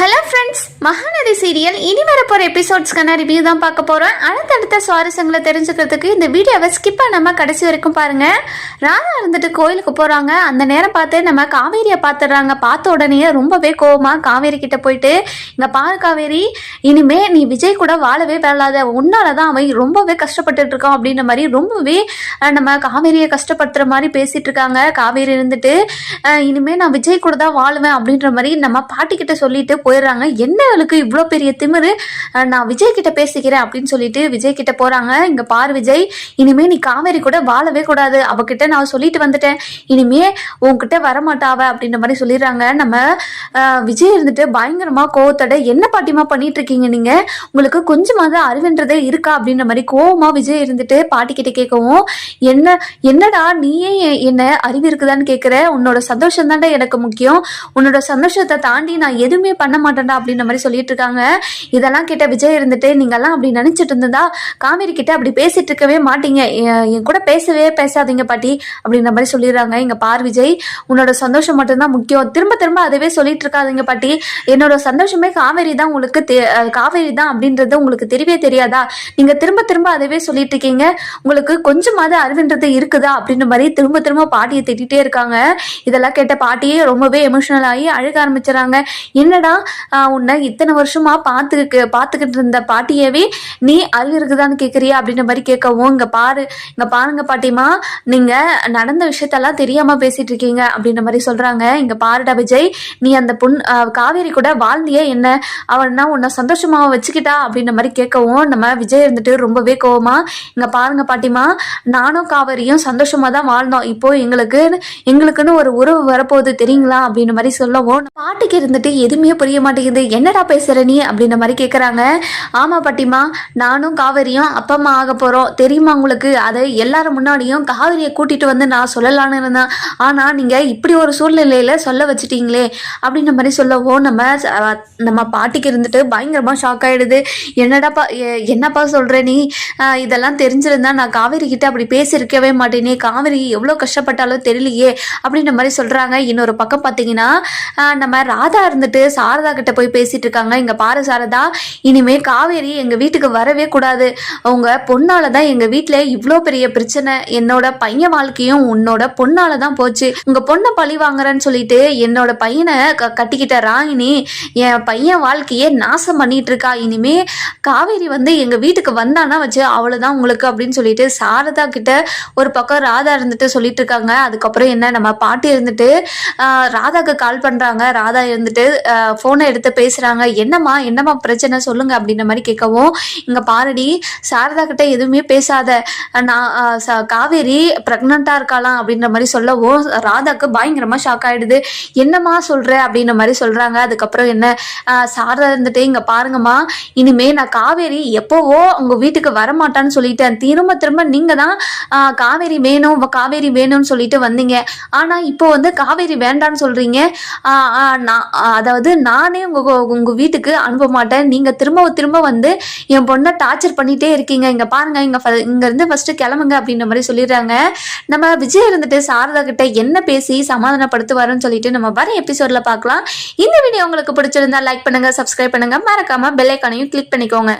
Hello friends Mahanadi serial இனி வரப்போகிற எபிசோட்ஸ்க்கான review தான் பார்க்க போகிறோம் அடுத்தடுத்த சுவாரஸ்யங்களை தெரிஞ்சுக்கிறதுக்கு இந்த வீடியோவை ஸ்கிப் பண்ணாமல் கடைசி வரைக்கும் பாருங்கள் ராதா இருந்துட்டு கோயிலுக்கு போகிறாங்க அந்த நேரம் பார்த்து நம்ம காவேரியை பார்த்துடுறாங்க. பார்த்த உடனே ரொம்பவே கோவமாக காவேரி கிட்ட போயிட்டு இங்கே பாரு காவேரி இனிமே நீ விஜய் கூட வாழவே வாழாத. உன்னால தான் அவன் ரொம்பவே கஷ்டப்பட்டுட்டு இருக்கான். அப்படின்ற மாதிரி ரொம்பவே நம்ம காவேரியை கஷ்டப்படுத்துற மாதிரி பேசிட்டு இருக்காங்க. காவேரி இருந்துட்டு இனிமேல் இனிமே நான் விஜய் கூட தான் வாழுவேன். அப்படின்ற மாதிரி நம்ம பாட்டி கிட்ட சொல்லிட்டு போயிடுறாங்க. என்ன அவளுக்கு இவ்வளோ பெரிய திமிரு. நான் விஜய் கிட்ட பேசிக்கிறேன் அப்படின்னு சொல்லிட்டு விஜய் கிட்ட போறாங்க. இங்க பார் விஜய் இனிமே நீ காவேரி கூட வாழவே கூடாது. அவகிட்ட நான் சொல்லிட்டு வந்துட்டேன். இனிமே உன்கிட்ட வரமாட்டாவ அப்படின்ற மாதிரி சொல்லிடுறாங்க. நம்ம விஜய் இருந்துட்டு பயங்கரமா கோவத்தோட என்ன பாட்டிமா பண்ணிட்டு இருக்கீங்க நீங்க? உங்களுக்கு கொஞ்சமாவது அறிவுன்றதே இருக்கா? அப்படின்ற மாதிரி கோவமா விஜய் இருந்துட்டு பாட்டி கிட்ட கேட்கவும் என்ன என்னடா நீயே என்ன அறிவு இருக்குதான்னு கேட்குற உன்னோட சந்தோஷம் தான்டா எனக்கு முக்கியம். உன்னோட சந்தோஷத்தை தாண்டி நான் எதுவுமே பண்ண மாட்டேன்டா அப்படின்ற மாதிரி சொல்லிட்டு இருக்காங்க இதெல்லாம் கிட்ட விஜய் இருந்துட்டு நீங்கெல்லாம் அப்படி நினைச்சிட்டு இருந்தா காவேரி கிட்ட அப்படி பேசிட்டு இருக்கவே மாட்டீங்க. என் கூட பேசவே பேசாதீங்க பாட்டி அப்படின்ற மாதிரி சொல்லிடுறாங்க இங்க பார் விஜய். உன்னோட சந்தோஷம் மட்டும்தான் முக்கியம். திரும்ப திரும்ப அதுவே சொல்லிட்டு இருக்காதீங்க பாட்டி. என்னோட சந்தோஷமே காவேரி தான் உங்களுக்கு தெ- காவேரி தான் அப்படின்றது உங்களுக்கு தெரியவே தெரியாதா? நீங்க திரும்ப திரும்ப அதுவே சொல்லிட்டு இருக்கீங்க. உங்களுக்கு கொஞ்சமாவது அறிவுன்றது இருக்குதா? அப்படின்ற மாதிரி திரும்ப திரும்ப பாட்டியை திட்டிகிட்டே இருக்காங்க. இதெல்லாம் கேட்ட பாட்டியே ரொம்பவே எமோஷனல் ஆகி அழுக ஆரம்பிச்சுறாங்க. என்னடா உன்னை இத்தனை வருஷமா பார்த்துக்கு பார்த்துக்கிட்டு இருந்த பாட்டியவே நீ அறிவிருக்குதான்னு கேட்குறியா அப்படின்ற மாதிரி கேட்கவும் இங்க பாரு இங்க பாருங்க பாட்டிமா நீங்க நடந்த விஷயத்தெல்லாம் தெரியாம பேசிட்டு இருக்கீங்க அப்படின்ற மாதிரி சொல்றாங்க. இங்க பாருடா விஜய் நீ அந்த பொன் காவேரி கூட வாழ்ந்தியே என்ன? அவன்னா உன்னை சந்தோஷமா வச்சுக்கிட்டா? அப்படின்ற மாதிரி கேட்கவும் நம்ம விஜய் இருந்துட்டு ரொம்பவே கோவமா இங்க பாருங்க பாட்டிமா நானும் காவேரியும் சந்தோஷமா தான் வாழ்ந்தோம். இப்போ எங்களுக்கு எங்களுக்குன்னு ஒரு உறவு வரப்போகுது தெரியுங்களா? அப்படின்ற மாதிரி சொல்லவும் பாட்டிக்கு இருந்துட்டு எதுவுமே புரிய மாட்டேங்குது. என்னடா பேசுற நீ அப்படின்ற மாதிரி கேட்குறாங்க ஆமா பாட்டிமா நானும் காவேரியும் அப்பா அம்மா ஆக போறோம். தெரியுமா உங்களுக்கு? அதை எல்லாரும் முன்னாடியும் காவேரியை கூட்டிட்டு வந்து நான் சொல்லலான்னு இருந்தேன். ஆனா நீங்க இப்படி ஒரு சூழ்நிலையில சொல்ல வச்சுட்டீங்களே அப்படின்ற மாதிரி சொல்லவும் நம்ம நம்ம பாட்டிக்கு இருந்துட்டு பயங்கரமா ஷாக் ஆயிடுது. என்னடாப்பா என்னப்பா சொல்ற நீ? இதெல்லாம் தெரிஞ்சிருந்தா நான் காவேரி கிட்ட அப்படி பேசியிருக்கவே மாட்டேனே. காவேரி எவ்வளோ கஷ்டப்பட்டாலும் தெரியலையே அப்படின்ற மாதிரி சொல்றாங்க. இன்னொரு பக்கம் பார்த்தீங்கன்னா நம்ம ராதா இருந்துட்டு சாரதா கிட்ட போய் பேசிட்டு இருக்காங்க இங்க பாரு சாரதா இனிமே காவேரி எங்க வீட்டுக்கு வரவே கூடாது. அவங்க பொண்ணால தான் எங்க வீட்டில் இவ்வளோ பெரிய பிரச்சனை. என்னோட பையன் வாழ்க்கையும் உன்னோட பொண்ணால தான் போச்சு. உங்க பொண்ணை பழி வாங்குறேன்னு சொல்லிட்டு என்னோட பையனை க- கட்டிக்கிட்ட ராகினி என் பையன் வாழ்க்கையே நாசம் பண்ணிட்டு இருக்கா இனிமே காவேரி வந்து எங்க வீட்டுக்கு வந்தானா வச்சு அவ்வளவுதான் உங்களுக்கு அப்படின்னு சொல்லிட்டு சாரதா கிட்ட ஒரு பக்கம் ராதா இருந்துட்டு சொல்லிட்டு இருக்காங்க அதுக்கப்புறம் என்ன நம்ம பாட்டி இருந்துட்டு ராதாக்கு கால் பண்றாங்க. ராதா இருந்துட்டு போனை எடுத்து பேசுறாங்க. என்னம்மா என்னம்மா பிரச்சனை? சொல்லுங்க அப்படின்ற மாதிரி கேட்கவும் இங்க பாருடி சாரதா கிட்ட எதுவுமே பேசாத. நான் காவேரி பிரெக்னண்டா இருக்காளாம் அப்படின்ற மாதிரி சொல்லவும் ராதாக்கு பயங்கரமா ஷாக் ஆயிடுது. என்னம்மா சொல்ற அப்படின்ற மாதிரி சொல்றாங்க. அதுக்கப்புறம் என்ன சாரதா இருந்துட்டு இங்க பாருங்கம்மா இனிமே நான் காவேரி எப்போவோ உங்க வீட்டுக்கு வரமாட்டான்னு சொல்லிட்டேன். திரும்ப திரும்ப நீங்க தான் காவேரி வேணும் காவேரி வேணும்னு சொல்லிட்டு வந்தீங்க. ஆனா இப்போ வந்து காவேரி வேண்டான்னு சொல்றீங்க. நான் அதாவது நானே உங்க உங்க வீட்டுக்கு அனுப்ப மாட்டேன். நீங்க திரும்ப திரும்ப வந்து என் பொண்ணை டார்ச்சர் பண்ணிட்டே இருக்கீங்க. இங்க பாருங்க இங்க ஃப- இங்க இருந்து ஃபர்ஸ்ட் கிளம்புங்க அப்படின்ற மாதிரி சொல்லிடுறாங்க. நம்ம விஜய் இருந்துட்டு சாரதா கிட்ட என்ன பேசி சமாதானப்படுத்துவாருன்னு சொல்லிட்டு நம்ம வர எபிசோட்ல பார்க்கலாம். இந்த வீடியோ உங்களுக்கு பிடிச்சிருந்தா லைக் பண்ணுங்க சப்ஸ்கிரைப் பண்ணுங்க. மறக்காம பெல் ஐக்கானையும் கிளிக் பண்ணிக்கோங்க.